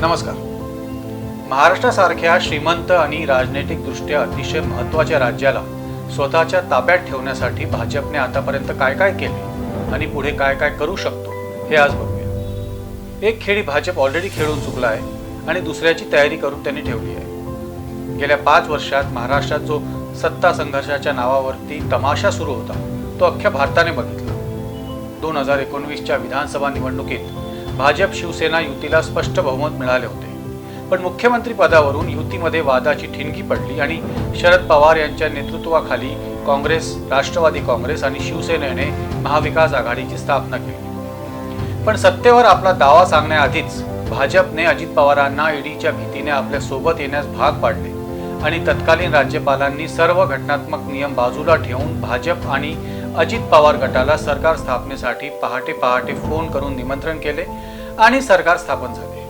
नमस्कार. महाराष्ट्रासारख्या श्रीमंत आणि राजनैतिकदृष्ट्या अतिशय महत्त्वाच्या राज्याला स्वतःच्या ताब्यात ठेवण्यासाठी भाजपने आतापर्यंत काय काय केले आणि पुढे काय काय करू शकतो हे आज बघूया. एक खेळी भाजप ऑलरेडी खेळून चुकला आहे आणि दुसऱ्याची तयारी करून त्यांनी ठेवली आहे. गेल्या पाच वर्षात महाराष्ट्रात जो सत्ता संघर्षाच्या नावावरती तमाशा सुरू होता तो अख्ख्या भारताने बघितला. दोन हजार एकोणवीसच्या विधानसभा निवडणुकीत भाजप शिवसेना युतीला स्पष्ट बहुमत मिळाले होते. पण मुख्यमंत्री पदावरून युतीमध्ये वादाची ठिणगी पडली आणि शरद पवार यांच्या नेतृत्वाखाली काँग्रेस राष्ट्रवादी काँग्रेस आणि शिवसेनेने महाविकास आघाडीची स्थापना केली. पण सत्तेवर आपला दावा सांगण्याआधीच भाजपने अजित पवारांना ईडीच्या भीतीने आपल्यासोबत येण्यास भाग पाडले आणि तत्कालीन राज्यपालांनी सर्व घटनात्मक नियम बाजूला ठेवून भाजप आणि अजित पवार गटाला सरकार स्थापनेसाठी पहाटे पहाटे फोन करून निमंत्रण केले आणि सरकार स्थापन झाले.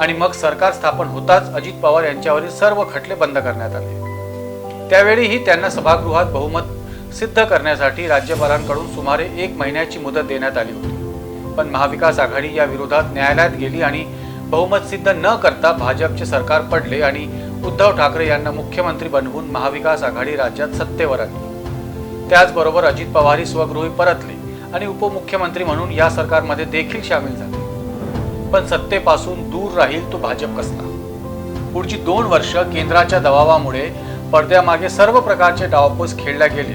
आणि मग सरकार स्थापन होताच अजित पवार यांच्यावरील सर्व खटले बंद करण्यात आले. त्यावेळीही त्यांना सभागृहात बहुमत सिद्ध करण्यासाठी राज्यपालांकडून सुमारे एक महिन्याची मुदत देण्यात आली होती. पण महाविकास आघाडी या विरोधात न्यायालयात गेली आणि बहुमत सिद्ध न करता भाजपचे सरकार पडले आणि उद्धव ठाकरे यांना मुख्यमंत्री बनवून महाविकास आघाडी राज्यात सत्तेवर आली त्याचबरोबर अजित पवारही स्वगृही परतले आणि उपमुख्यमंत्री म्हणून या सरकारमध्ये देखील सामील झाले. पण सत्तेपासून दूर राहील तो भाजप कसला? पुढची दोन वर्ष केंद्राच्या दबावामुळे पडद्यामागे सर्व प्रकारचे डावपोस खेळल्या गेले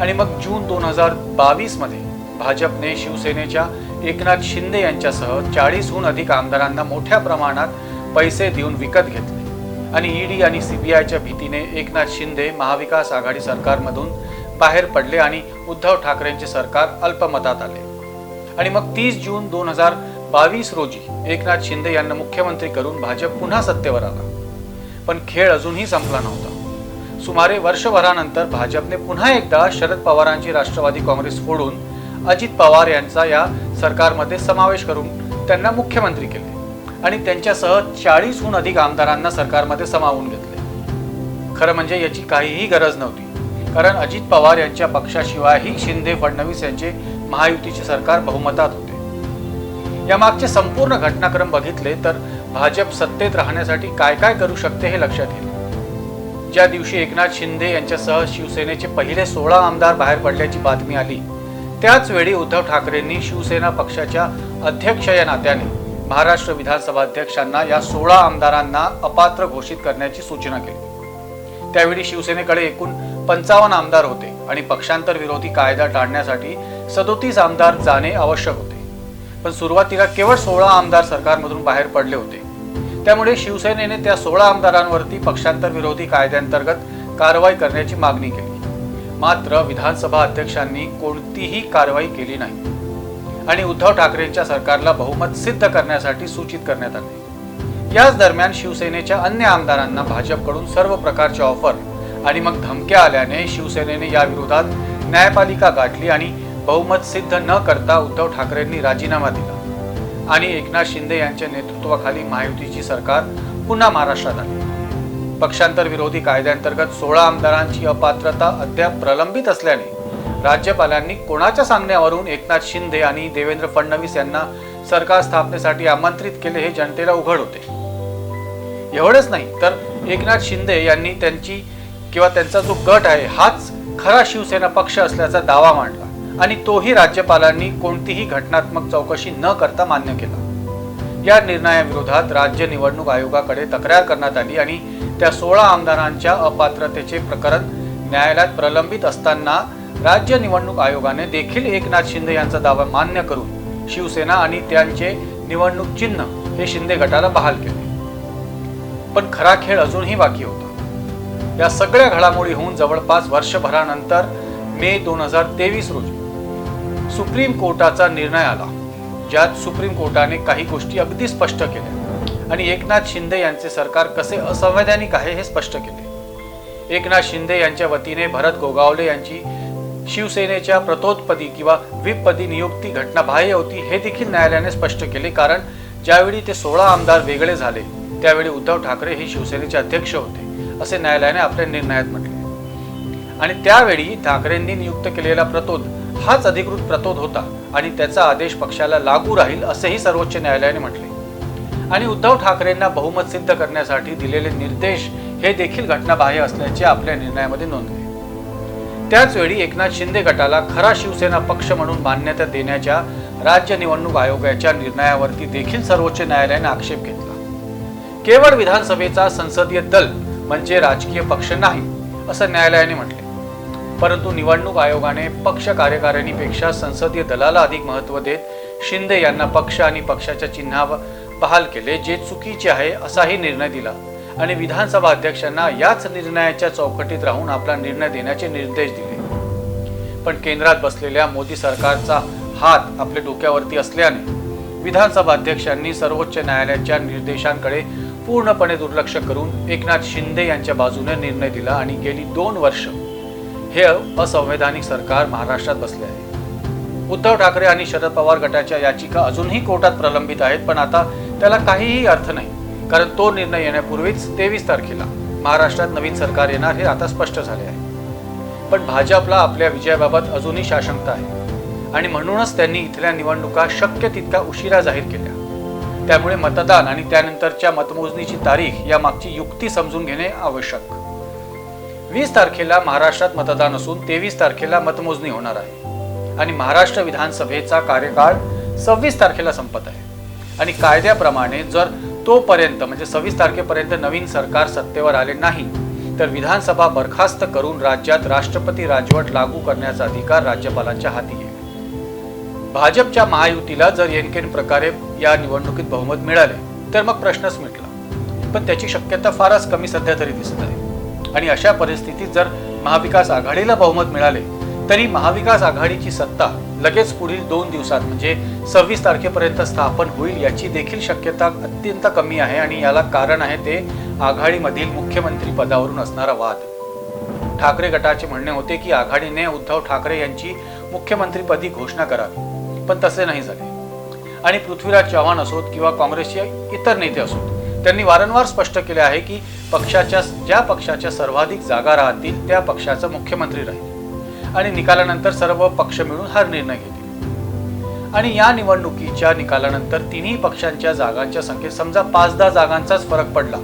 आणि मग जून दोन हजार बावीसमध्ये भाजपने शिवसेनेच्या एकनाथ शिंदे यांच्यासह चाळीसहून अधिक आमदारांना मोठ्या प्रमाणात पैसे देऊन विकत घेतले. आणि ईडी आणि सीबीआयच्या भीतीने एकनाथ शिंदे महाविकास आघाडी सरकारमधून बाहेर पडले आणि उद्धव ठाकरेंचे सरकार अल्पमतात आले. आणि मग तीस जून दोन हजार बावीस रोजी एकनाथ शिंदे यांना मुख्यमंत्री करून भाजप पुन्हा सत्तेवर आला. पण खेळ अजूनही संपला नव्हता. सुमारे वर्षभरानंतर भाजपने पुन्हा एकदा शरद पवारांची राष्ट्रवादी काँग्रेस फोडून अजित पवार यांचा या सरकारमध्ये समावेश करून त्यांना मुख्यमंत्री केले आणि त्यांच्यासह चाळीसहून अधिक आमदारांना सरकारमध्ये सामावून घेतले. खरं म्हणजे याची काहीही गरज नव्हती. कारण अजित पवार यांच्या पक्षाशिवायही शिंदे फडणवीस यांचे महायुतीचे सरकार बहुमतात होते. यामागचे संपूर्ण घटनाक्रम बघितले तर भाजप सत्तेत राहण्यासाठी काय काय करू शकते हे लक्षात येईल. ज्या दिवशी एकनाथ शिंदे यांच्यासह शिवसेनेचे पहिले सोळा आमदार बाहेर पडल्याची बातमी आली त्याच वेळी उद्धव ठाकरेंनी शिवसेना पक्षाच्या अध्यक्ष या नात्याने महाराष्ट्र विधानसभा अध्यक्षांना या सोळा आमदारांना अपात्र घोषित करण्याची सूचना केली. त्यावेळी शिवसेनेकडे एकूण पंचावन्न आमदार होते आणि पक्षांतर विरोधी कायदा टाळण्यासाठी सदोतीस आमदार जाणे आवश्यक होते. पण सुरुवातीला केवळ सोळा आमदार सरकारमधून बाहेर पडले होते. त्यामुळे शिवसेनेने त्या सोळा आमदारांवरती पक्षांतर विरोधी कायद्यांतर्गत कारवाई करण्याची मागणी केली. मात्र विधानसभा अध्यक्षांनी कोणतीही कारवाई केली नाही. आणि उद्धव ठाकरेंच्या सरकारला बहुमत सिद्ध करण्यासाठी सूचित करण्यात आले. याच दरम्यान शिवसेनेच्या अन्य आमदारांना भाजपकडून सर्व प्रकारचे ऑफर आणि मग धमक्या आल्याने शिवसेनेने या विरोधात न्यायपालिका गाठली आणि बहुमत सिद्ध न करता उद्धव ठाकरेंनी राजीनामा दिला. आणि एकनाथ शिंदे यांच्या नेतृत्वाखाली महायुतीची सरकार पुन्हा महाराष्ट्रात आली. पक्षांतर विरोधी कायद्यांतर्गत सोळा आमदारांची अपात्रता अद्याप प्रलंबित असल्याने राज्यपालांनी कोणाच्या सांगण्यावरून एकनाथ शिंदे आणि देवेंद्र फडणवीस यांना सरकार स्थापनेसाठी आमंत्रित केले हे जनतेला उघड होते. एवढंच नाही तर एकनाथ शिंदे यांनी त्यांची किंवा त्यांचा जो गट आहे हाच खरा शिवसेना पक्ष असल्याचा दावा मांडला. आणि तोही राज्यपालांनी कोणतीही घटनात्मक चौकशी न करता मान्य केला. या निर्णयाविरोधात राज्य निवडणूक आयोगाकडे तक्रार करण्यात आली आणि त्या सोळा आमदारांच्या अपात्रतेचे प्रकरण न्यायालयात प्रलंबित असताना राज्य निवडणूक आयोगाने देखील एकनाथ शिंदे यांचा दावा मान्य करून शिवसेना आणि त्यांचे निवडणूक चिन्ह हे शिंदे गटाला बहाल केले. पण खरा खेळ अजूनही बाकी होता. या सगळ्या घडामोडी होऊन जवळपास वर्षभरानंतर मे दोन हजार तेवीस रोजी सुप्रीम कोर्टाचा निर्णय आला ज्यात सुप्रीम कोर्टाने काही गोष्टी अगदी स्पष्ट केल्या आणि एकनाथ शिंदे यांचे सरकार कसे असंवैधानिक आहे हे स्पष्ट केले. एकनाथ शिंदे यांच्या वतीने भरत गोगावले यांची शिवसेनेच्या प्रतोदपदी किंवा व्हीपपदी नियुक्ती घटनाबाह्य होती हे देखील न्यायालयाने स्पष्ट केले कारण ज्यावेळी ते सोळा आमदार वेगळे झाले त्यावेळी उद्धव ठाकरे हे शिवसेनेचे अध्यक्ष होते असे न्यायालयाने आपल्या निर्णयात म्हटले. आणि त्यावेळी ठाकरेंनी नियुक्त केलेला प्रतोद हाच अधिकृत प्रतोद होता आणि त्याचा आदेश पक्षाला लागू राहील असेही सर्वोच्च न्यायालयाने म्हटले. आणि उद्धव ठाकरेंना बहुमत सिद्ध करण्यासाठी दिलेले निर्देश हे देखील घटनाबाह्य असल्याचे आपल्या निर्णयामध्ये नोंदले त्याच वेळी एकनाथ शिंदे गटाला खरा शिवसेना पक्ष म्हणून मान्यता देण्याच्या राज्य निवडणूक आयोगाच्या निर्णयावरती देखील सर्वोच्च न्यायालयाने आक्षेप घेतला. केवळ विधानसभेचा संसदीय दल म्हणजे राजकीय पक्ष नाही असं न्यायालयाने म्हटले. परंतु निवडणूक आयोगाने पक्ष कार्यकारिणीपेक्षा संसदीय दलाला अधिक महत्त्व देत शिंदे यांना पक्ष आणि पक्षाच्या चिन्हावर बहाल केले जे चुकीचे आहे असाही निर्णय दिला. आणि विधानसभा अध्यक्षांना याच निर्णयाच्या चौकटीत राहून आपला निर्णय देण्याचे निर्देश दिले. पण केंद्रात बसलेल्या मोदी सरकारचा हात आपल्या डोक्यावरती असल्याने विधानसभा अध्यक्षांनी सर्वोच्च न्यायालयाच्या निर्देशांकडे पूर्णपणे दुर्लक्ष करून एकनाथ शिंदे यांच्या बाजूने निर्णय दिला आणि गेली दोन वर्ष हे असंवैधानिक सरकार महाराष्ट्रात बसले आहे. उद्धव ठाकरे आणि शरद पवार गटाच्या याचिका अजूनही कोर्टात प्रलंबित आहेत पण आता त्याला काहीही अर्थ नाही कारण तो निर्णय येण्यापूर्वीच तेवीस तारखेला महाराष्ट्रात नवीन सरकार येणार हे आता स्पष्ट झाले आहे. पण भाजपला आपल्या विजयाबाबत अजूनही शाशंकता आहे आणि म्हणूनच त्यांनी इथल्या निवडणुका शक्य तितका उशिरा जाहीर केल्या. त्यामुळे मतदान आणि त्यानंतरच्या मतमोजणीची तारीख या मागची युक्ती समजून घेणे आवश्यक. वीस तारखेला महाराष्ट्रात मतदान असून तेवीस तारखेला मतमोजणी होणार आहे. आणि महाराष्ट्र विधानसभेचा कार्यकाळ सव्वीस तारखेला संपत आहे. आणि कायद्याप्रमाणे जर तोपर्यंत म्हणजे सव्वीस तारखेपर्यंत नवीन सरकार सत्तेवर आले नाही तर विधानसभा बरखास्त करून राज्यात राष्ट्रपती राजवट लागू करण्याचा अधिकार राज्यपालांच्या हाती येईल भाजपच्या महायुतीला जर येनकेन प्रकारे या निवडणुकीत बहुमत मिळाले तर मग प्रश्नच मिटला. पण त्याची शक्यता फारच कमी सध्या तरी दिसत आहे. आणि अशा परिस्थितीत जर महाविकास आघाडीला बहुमत मिळाले तरी महाविकास आघाडीची सत्ता लगेच पुढील दोन दिवसात म्हणजे सव्वीस तारखेपर्यंत स्थापन होईल याची देखील शक्यता अत्यंत कमी आहे आणि याला कारण आहे ते आघाडीमधील मुख्यमंत्री पदावरून असणारा वाद. ठाकरे गटाचे म्हणणे होते की आघाडीने उद्धव ठाकरे यांची मुख्यमंत्रीपदी घोषणा करावी. पण तसे नाही झाले. आणि पृथ्वीराज चव्हाण असोत किंवा काँग्रेसचे इतर नेते असोत त्यांनी वारंवार स्पष्ट केले आहे की पक्षाच्या ज्या पक्षाच्या सर्वाधिक जागा राहतील त्या पक्षाचा मुख्यमंत्री राहील. आणि निकालानंतर सर्व पक्ष मिळून हा निर्णय घेतील. आणि या निवडणुकीच्या निकालानंतर तिन्ही पक्षांच्या जागांच्या संख्येत समजा पाच दहा जागांचाच फरक पडला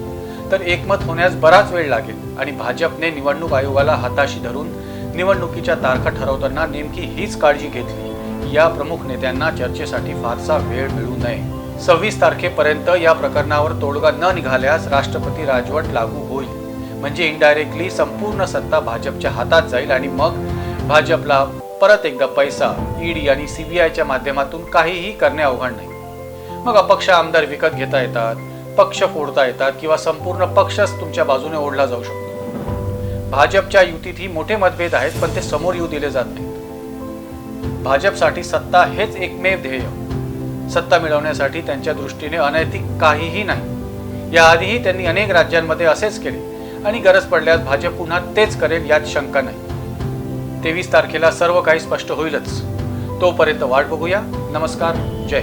तर एकमत होण्यास बराच वेळ लागेल. आणि भाजपने निवडणूक आयोगाला हाताशी धरून निवडणुकीच्या तारखा ठरवताना नेमकी हीच काळजी घेतली. या प्रमुख नेत्यांना चर्चेसाठी फारसा वेळ मिळू नये. सव्वीस तारखेपर्यंत या प्रकरणावर तोडगा न निघाल्यास राष्ट्रपती राजवट लागू होईल. म्हणजे इनडायरेक्टली संपूर्ण सत्ता भाजपच्या हातात जाईल आणि मग भाजपला परत एकदा पैसा ईडी आणि सीबीआयच्या माध्यमातून काहीही करणे अवघड नाही. मग अपक्ष आमदार विकत घेता येतात पक्ष फोडता येतात किंवा संपूर्ण पक्षच तुमच्या बाजूने ओढला जाऊ शकतो. भाजपच्या युतीतही मोठे मतभेद आहेत पण ते समोर येऊ दिले जात नाही भाजपसाठी सत्ता हेच एकमेव ध्येय. सत्ता मिळवण्यासाठी त्यांच्या दृष्टीने अनैतिक काहीही नाही. याआधीही त्यांनी अनेक राज्यांमध्ये असेच केले आणि गरज पडल्यास भाजप पुन्हा तेच करेल यात शंका नाही. तेवीस तारखेला सर्व काही स्पष्ट होईलच. तोपर्यंत वाट बघूया. नमस्कार. जय